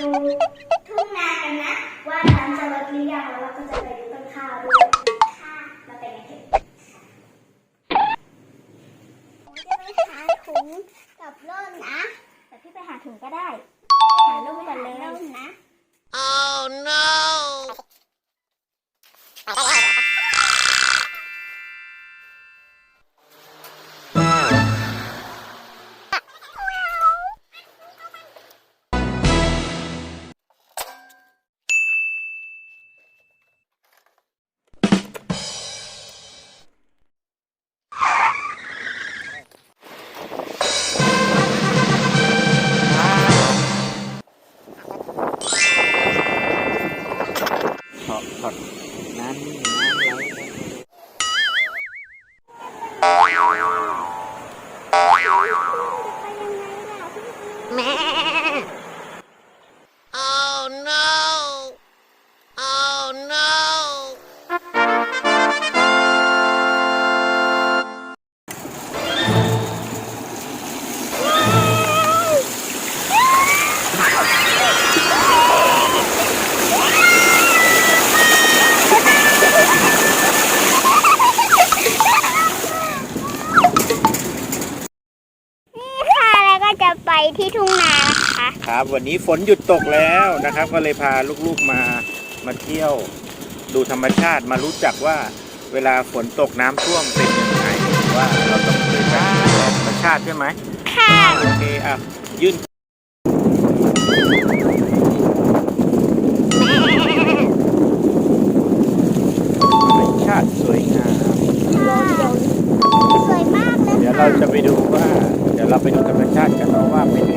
ดูทุ่งนากันนะ ว่าน้ำจะลดหรือยังแล้วเราก็จะไปดูต้นข้าวด้วยค่ะเราไปกันเถอะจะไปหาถุงกับโล่นนะแต่พี่ไปหาถุงก็ได้ แล้วก็จะไปที่ทุ่งนานะ ครับ วันนี้ฝนหยุดตกแล้วนะครับ ก็เลยพาลูกๆมามาเที่ยว ดูธรรมชาติมารู้จักว่าเวลาฝนตกน้ำท่วมเป็นยังไงว่าเราต้องช่วยกัดธรรมชาติใช่ไหมค่ะ โอเคอะยื่นธรรมชาติสวยงามสวยมากเลยเดี๋ยวเราจะไปดูว่า เดี๋ยวเราไปดูธรรมชาติกันเนาะว่าเป็นไง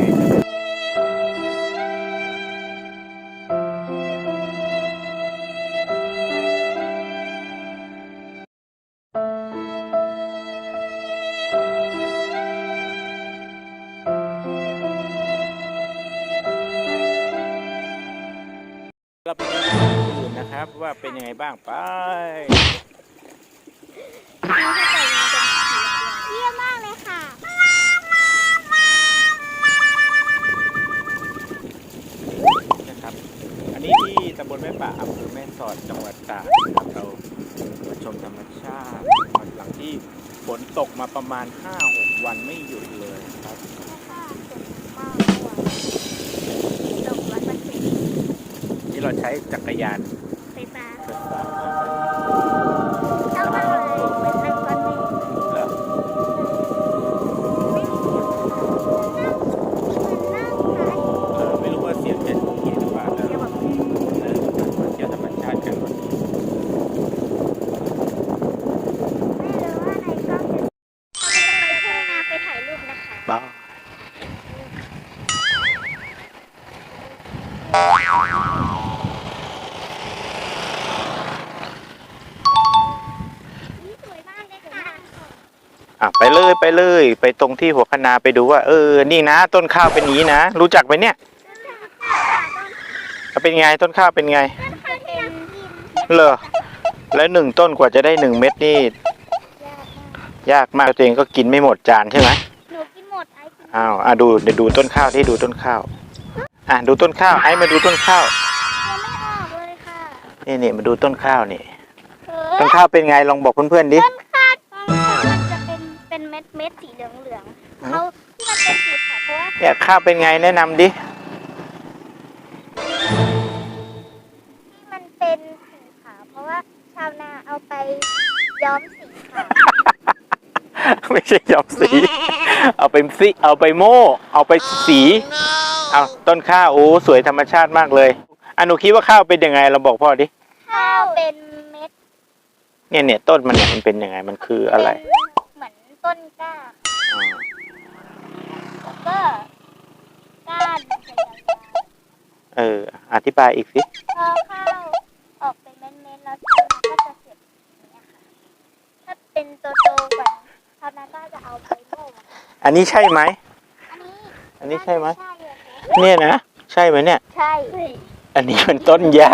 นนะครับ ว่าเป็นยังไงบ้างไปเยี่ยมมากเลยค่ะนะครับ อันนี้ที่ตำบลแม่ป่าอำเภอแม่สอดจังหวัดตากนะครับเรามาชมธรรมชาติหลังที่ฝนตกมาประมาณ 5-6 วันไม่หยุดเลยครับนี่เราใช้จักรยาน อะไปเลยไปเลย ไปตรงที่หัวคะนาไปดูว่า เออ นี่นะ ต้นข้าวเป็นอย่างนี้นะ รู้จักไหมเนี่ยเป็นไงต้นข้าวเป็นไงต้นข้าวที่เรากินเหรอแล้วหนึ่งต้นกว่าจะได้หนึ่งเม็ดนี่ยากมากยากมากตัวเองก็กินไม่หมดจานใช่ไหมหนูกินหมดไอ้กินอ้าวอะดูเดี๋ยวดูต้นข้าวที่ดูต้นข้าวอะดูต้นข้าวไอ้มาดูต้นข้าวยังไม่ออกเลยค่ะนี่นี่มาดูต้นข้าวนี่เอต้อนข้าวเป็นไงลองบอกเพื่อนๆดิต้นข้าวต้น เป็นเม็ดเม็ดสีเหลืองเหลืองๆเขาที่มันเป็นสีขาวเพราะว่าเนี่ยข้าวเป็นไงแนะนำดิ ที่มันเป็นสีขาวเพราะว่าชาวนาเอาไปย้อมสีขาวไม่ใช่ย้อมสี เอาไปสิเอาไปโม่ เอาไปสีเอาต้นข้าวโอ้สวยธรรมชาติมากเลยอะหนูคิดว่าข้าวเป็นยังไงเราบอกพ่อดิ ข้าวเป็นเม็ดเนี่ยเนี่ยต้นมันเนี่ยมันเป็นยังไงมันคืออะไร เป็นเหมือน ต้นกล้าอ่าแล้วก็ก้านมันจะยาวๆเออ อธิบายอีกสิพอข้าวออกเป็นเม็ดๆแล้วชาวนาก็จะเก็บอย่างเงี้ยค่ะถ้าเป็นโตๆกว่านั้นชาวนาก็จะเอาไปโม่อันนี้ใช่ไหม อันนี้อันนี้ใช่ไหม ใช่เลยค่ะเนี่ยนะ ใช่ไหมเนี่ย ใช่อันนี้เป็นต้นหญ้า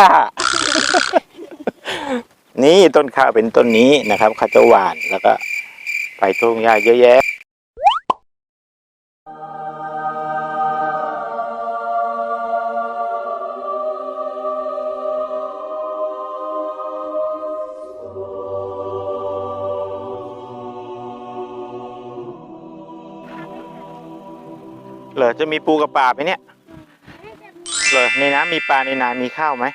นี่ต้นข้าวเป็นต้นนี้นะครับเขาจะหว่านแล้วก็ ไปต้นหญ้าเยอะแยะเหรอจะมีปูกับปลาไหมเนี่ยเหรอในน้ำมีปลาในนามีข้าวไหม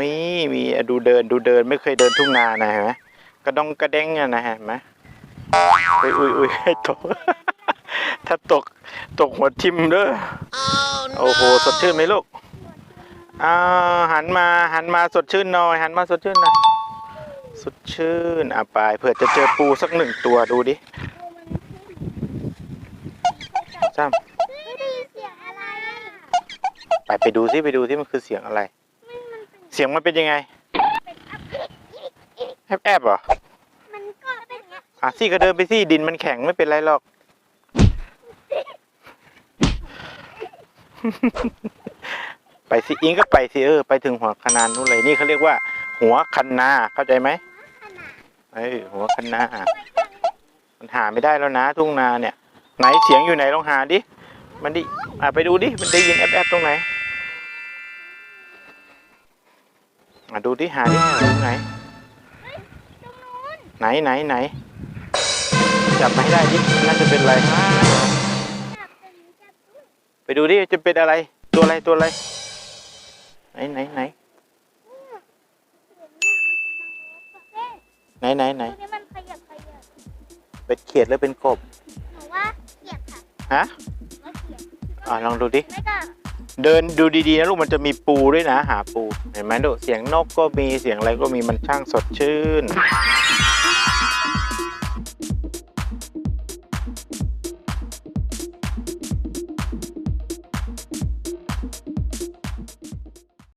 มีมีดูเดินดูเดินไม่เคยเดินทุ่งนานะเห็นไหมกระดองกระเด้งอะนะเห็นไหม อุ้ยอุ้ยอุ้ยให้ตก ถ้าตกตกหัวทิมเด้อ โอ้โห สดชื่นไหมลูกอ้าวหันมาหันมาสดชื่นหน่อย หันมาสดชื่นหน่อยสดชื่นอะไปเผื่อจะเจอปูสักหนึ่งตัวดูดิซ้ไม่ได้ยินเสียงอะไรอะำไปไปดูซิไปดูซิมันคือเสียงอะไรมันมันเป็นเสียงมันเป็นยังไงเป็นอัพเดทแอบแอบเหรอมันก็เป็น อย่างเงี้ยอะซี่ก็เดินไปซี่ดินมันแข็งไม่เป็นไรหรอก ไปสิอิงก็ไปสิเออไปถึงหัวคะนานนู่นเลยนี่เขาเรียกว่า หัวคันนาเข้าใจไหมขนาดเอ้ยหัวคันนามันหาไม่ได้แล้วนะ ทุ่งนาเนี่ย ไหนเสียงอยู่ไหนลองหาดิมันดิอะไปดูดิมันได้ยินแอบแอบตรงไหนอะดูดิหาดิหาตรงไหนตรงนู้นไหนไหนไหน จับมาให้ได้ดิน่าจะเป็นอะไรจับตรงนี้จับตรงนี้ไปดูดิจะเป็นอะไร ตัวอะไรตัวอะไร ไหนไหนไหนเสียงน่ะมันเป็นดังรถประเภทไหนไหนไหนตรงนี้มันขยับขยับเป็นเขียดหรือเป็นกบหนูว่าเขียดค่ะฮะหนูว่าเขียดอ่าลองดูดิไม่ก็เดินดูดีๆนะลูกมันจะมีปูด้วยนะ หาปู เห็นไหมดูเสียงนกก็มีเสียงอะไรก็มีมันช่างสดชื่น